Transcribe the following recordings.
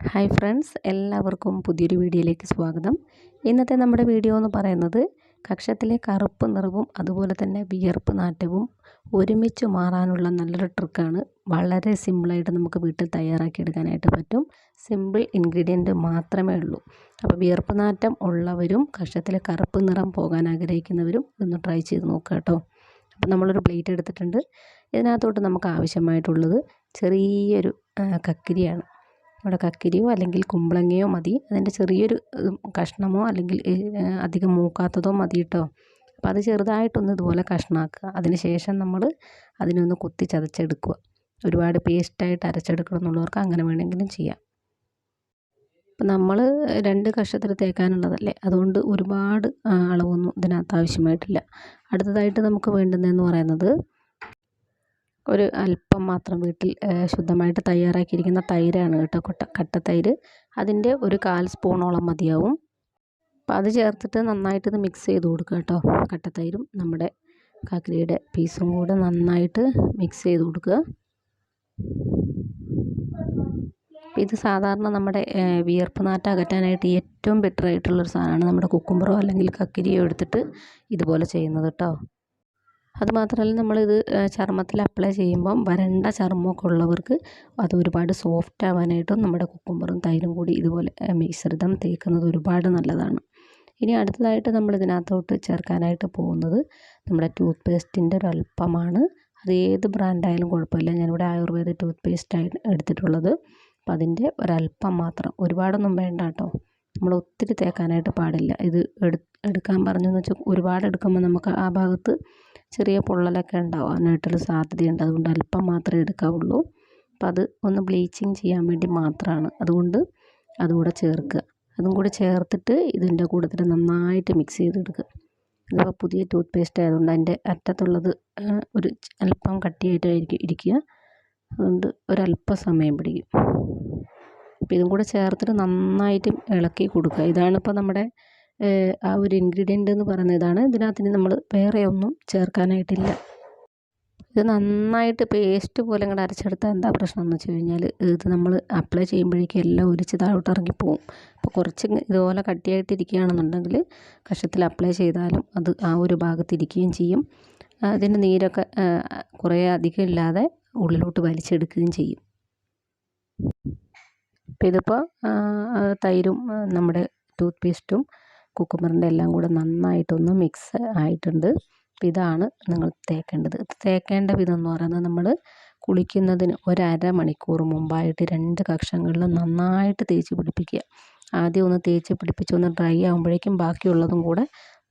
Hi friends എല്ലാവർക്കും പുതിയൊരു വീഡിയോയിലേക്ക് സ്വാഗതം. ഇന്നത്തെ നമ്മുടെ വീഡിയോ എന്ന് പറയുന്നത് കക്ഷത്തിലെ കറുപ്പ് നിറവും അതുപോലെ തന്നെ വിയർപ്പ് നാറ്റവും ഒരുമിച്ച് മാറാനുള്ള നല്ലൊരു ട്രിക്കാണ്. വളരെ സിമ്പിളായിട്ട് നമുക്ക് വീട്ടിൽ തയ്യാറാക്കി എടുക്കാനായിട്ട് പറ്റും. സിമ്പിൾ ഇൻഗ്രീഡിയന്റ് മാത്രമേ ഉള്ളൂ. അപ്പോൾ വിയർപ്പ് നാറ്റം ഉള്ളവരും കക്ഷത്തിലെ കറുപ്പ് നിറം പോകാൻ ആഗ്രഹിക്കുന്നവരും ഒന്ന് ട്രൈ ചെയ്ത് നോക്കുക കേട്ടോ. അപ്പോൾ നമ്മളൊരു പ്ലേറ്റ് എടുത്തിട്ടുണ്ട്. ഇതിനകത്തോട്ട് നമുക്ക് ആവശ്യമായിട്ടുള്ളത് ചെറിയൊരു കക്കിരിയാണ്. കക്കിരിയോ അല്ലെങ്കിൽ കുമ്പളങ്ങയോ മതി. അതിന്റെ ചെറിയൊരു കഷ്ണമോ അല്ലെങ്കിൽ അധികം മൂക്കാത്തതോ മതി കേട്ടോ അപ്പോൾ അത് ചെറുതായിട്ടൊന്ന് ഇതുപോലെ കഷ്ണമാക്കുക അതിന് ശേഷം നമ്മൾ അതിനൊന്ന് കുത്തി ചതച്ചെടുക്കുക. ഒരുപാട് പേസ്റ്റായിട്ട് അരച്ചെടുക്കണം എന്നുള്ളവർക്ക് അങ്ങനെ വേണമെങ്കിലും ചെയ്യാം. അപ്പം നമ്മൾ രണ്ട് കഷത്തിൽ തേക്കാനുള്ളതല്ലേ? അതുകൊണ്ട് ഒരുപാട് അളവൊന്നും ഇതിനകത്ത് ആവശ്യമായിട്ടില്ല. അടുത്തതായിട്ട് നമുക്ക് വേണ്ടുന്നതെന്ന് പറയുന്നത് ഒരു അല്പം മാത്രം വീട്ടിൽ ശുദ്ധമായിട്ട് തയ്യാറാക്കിയിരിക്കുന്ന തൈരാണ് കേട്ടോ കൊട്ട കട്ടത്തൈര് അതിന്റെ ഒരു കാൽ സ്പൂണോളം മതിയാവും. അപ്പം അത് ചേർത്തിട്ട് നന്നായിട്ട് ഇത് മിക്സ് ചെയ്ത് കൊടുക്കുക കേട്ടോ. കട്ടത്തൈരും നമ്മുടെ കാക്കിരിയുടെ പീസും കൂടെ നന്നായിട്ട് മിക്സ് ചെയ്ത് കൊടുക്കുക. ഇത് സാധാരണ നമ്മുടെ വിയർപ്പ് നാറ്റ അകറ്റാനായിട്ട് ഏറ്റവും ബെറ്റർ ആയിട്ടുള്ളൊരു സാധനമാണ് നമ്മുടെ കുക്കുമ്പറോ അല്ലെങ്കിൽ കക്കിരിയോ എടുത്തിട്ട് ഇതുപോലെ ചെയ്യുന്നത് കേട്ടോ. അതുമാത്രമല്ല നമ്മളിത് ചർമ്മത്തിൽ അപ്ലൈ ചെയ്യുമ്പം വരണ്ട ചർമ്മമൊക്കെ ഉള്ളവർക്ക് അത് ഒരുപാട് സോഫ്റ്റ് ആവാനായിട്ടും നമ്മുടെ കുക്കുംബറും തൈരും കൂടി ഇതുപോലെ മിശ്രിതം തേക്കുന്നത് ഒരുപാട് നല്ലതാണ്. ഇനി അടുത്തതായിട്ട് നമ്മൾ ഇതിനകത്തോട്ട് ചേർക്കാനായിട്ട് പോകുന്നത് നമ്മുടെ ടൂത്ത് പേസ്റ്റിന്റെ ഒരു അല്പമാണ് അത് ഏത് ബ്രാൻഡായാലും കുഴപ്പമില്ല. ഞാനിവിടെ ആയുർവേദ ടൂത്ത് പേസ്റ്റാണ് എടുത്തിട്ടുള്ളത്. അപ്പം അതിന്റെ ഒരല്പം മാത്രം. ഒരുപാടൊന്നും വേണ്ട കേട്ടോ. നമ്മൾ ഒത്തിരി തേക്കാനായിട്ട് പാടില്ല. ഇത് എടുക്കാൻ പറഞ്ഞെന്ന് വെച്ചാൽ ഒരുപാട് എടുക്കുമ്പോൾ നമുക്ക് ആ ഭാഗത്ത് ചെറിയ പൊള്ളലൊക്കെ ഉണ്ടാവാനായിട്ടുള്ള സാധ്യതയുണ്ട്. അതുകൊണ്ട് അല്പം മാത്രമേ എടുക്കാവുള്ളൂ. അപ്പം അത് ഒന്ന് ബ്ലീച്ചിങ് ചെയ്യാൻ വേണ്ടി മാത്രമാണ്. അതുകൊണ്ട് അതുകൂടെ ചേർക്കുക. അതും കൂടെ ചേർത്തിട്ട് ഇതിന്റെ കൂട്ടത്തിൽ നന്നായിട്ട് മിക്സ് ചെയ്തെടുക്കുക. ഇതിപ്പോൾ പുതിയ ടൂത്ത് പേസ്റ്റ് ആയതുകൊണ്ട് അതിന്റെ അറ്റത്തുള്ളത് ഒരു അല്പം കട്ടിയായിട്ടായിരിക്കും ഇരിക്കുക. അതുകൊണ്ട് ഒരല്പ സമയം പിടിക്കും. അപ്പം ഇതും കൂടെ ചേർത്തിട്ട് നന്നായിട്ട് ഇളക്കി കൊടുക്കുക. ഇതാണിപ്പോൾ നമ്മുടെ ആ ഒരു ഇൻഗ്രീഡിയന്റ് എന്ന് പറയുന്നതാണ്. ഇതാണ് ഇതിനകത്ത് ഇനി നമ്മൾ വേറെ ഒന്നും ചേർക്കാനായിട്ടില്ല. ഇത് നന്നായിട്ട് പേസ്റ്റ് പോലെ ഇങ്ങോട്ട് അരച്ചെടുത്താൽ എന്താ പ്രശ്നം എന്ന് വെച്ച് കഴിഞ്ഞാൽ ഇത് നമ്മൾ അപ്ലൈ ചെയ്യുമ്പോഴേക്കും എല്ലാം ഒലിച്ച് താഴോട്ട് ഇറങ്ങിപ്പോവും. അപ്പോൾ കുറച്ച് ഇതുപോലെ കട്ടിയായിട്ട് ഇരിക്കുകയാണെന്നുണ്ടെങ്കിൽ കഷത്തിൽ അപ്ലൈ ചെയ്താലും അത് ആ ഒരു ഭാഗത്ത് ഇരിക്കുകയും ചെയ്യും. അതിന്റെ നീരൊക്കെ കുറേ അധികം ഇല്ലാതെ ഉള്ളിലോട്ട് വലിച്ചെടുക്കുകയും ചെയ്യും. ഇതിപ്പോൾ തൈരും നമ്മുടെ ടൂത്ത് പേസ്റ്റും കുക്കുമ്പറിന്റെ എല്ലാം കൂടെ നന്നായിട്ടൊന്ന് മിക്സ് ആയിട്ടുണ്ട്. അപ്പം ഇതാണ് നിങ്ങൾ തേക്കേണ്ടത്. തേക്കേണ്ട വിധം എന്ന് പറയുന്നത് നമ്മൾ കുളിക്കുന്നതിന് ഒരര മണിക്കൂർ മുമ്പായിട്ട് രണ്ട് കക്ഷങ്ങളിൽ നന്നായിട്ട് തേച്ച് പിടിപ്പിക്കുക. ആദ്യം ഒന്ന് തേച്ച് പിടിപ്പിച്ച് ഒന്ന് ഡ്രൈ ആകുമ്പോഴേക്കും ബാക്കിയുള്ളതും കൂടെ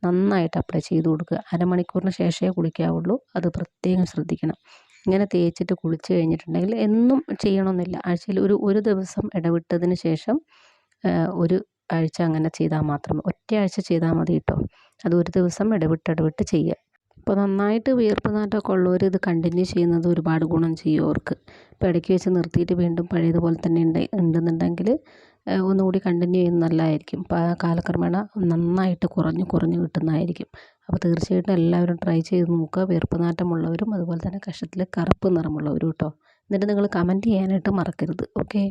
നന്നായിട്ട് അപ്ലൈ ചെയ്ത് കൊടുക്കുക. അരമണിക്കൂറിന് ശേഷമേ കുളിക്കാവുള്ളൂ. അത് പ്രത്യേകം ശ്രദ്ധിക്കണം. ഇങ്ങനെ തേച്ചിട്ട് കുളിച്ച് കഴിഞ്ഞിട്ടുണ്ടെങ്കിൽ എന്നും ചെയ്യണമെന്നില്ല. ആഴ്ചയിൽ ഒരു ഒരു ദിവസം ഇടവിട്ടതിന് ശേഷം ഒരു ആഴ്ച അങ്ങനെ ചെയ്താൽ മാത്രം ഒറ്റയാഴ്ച ചെയ്താൽ മതി കേട്ടോ. അത് ഒരു ദിവസം ഇടവിട്ട് ഇടവിട്ട് ചെയ്യുക. അപ്പോൾ നന്നായിട്ട് വിയർപ്പ് നാറ്റമൊക്കെ ഉള്ളവർ ഇത് കണ്ടിന്യൂ ചെയ്യുന്നത് ഒരുപാട് ഗുണം ചെയ്യും അവർക്ക്. ഇപ്പോൾ ഇടയ്ക്ക് വെച്ച് നിർത്തിയിട്ട് വീണ്ടും പഴയതുപോലെ തന്നെ ഉണ്ട് ഉണ്ടെന്നുണ്ടെങ്കിൽ ഒന്നുകൂടി കണ്ടിന്യൂ ചെയ്യുന്നത് നല്ലതായിരിക്കും. കാലക്രമേണ നന്നായിട്ട് കുറഞ്ഞ് കുറഞ്ഞ് കിട്ടുന്നതായിരിക്കും. അപ്പോൾ തീർച്ചയായിട്ടും എല്ലാവരും ട്രൈ ചെയ്ത് നോക്കുക. വിയർപ്പ് നാറ്റമുള്ളവരും അതുപോലെ തന്നെ കഷത്തിൽ കറുപ്പ് നിറമുള്ളവരും കേട്ടോ. എന്നിട്ട് നിങ്ങൾ കമന്റ് ചെയ്യാനായിട്ട് മറക്കരുത്. ഓക്കേ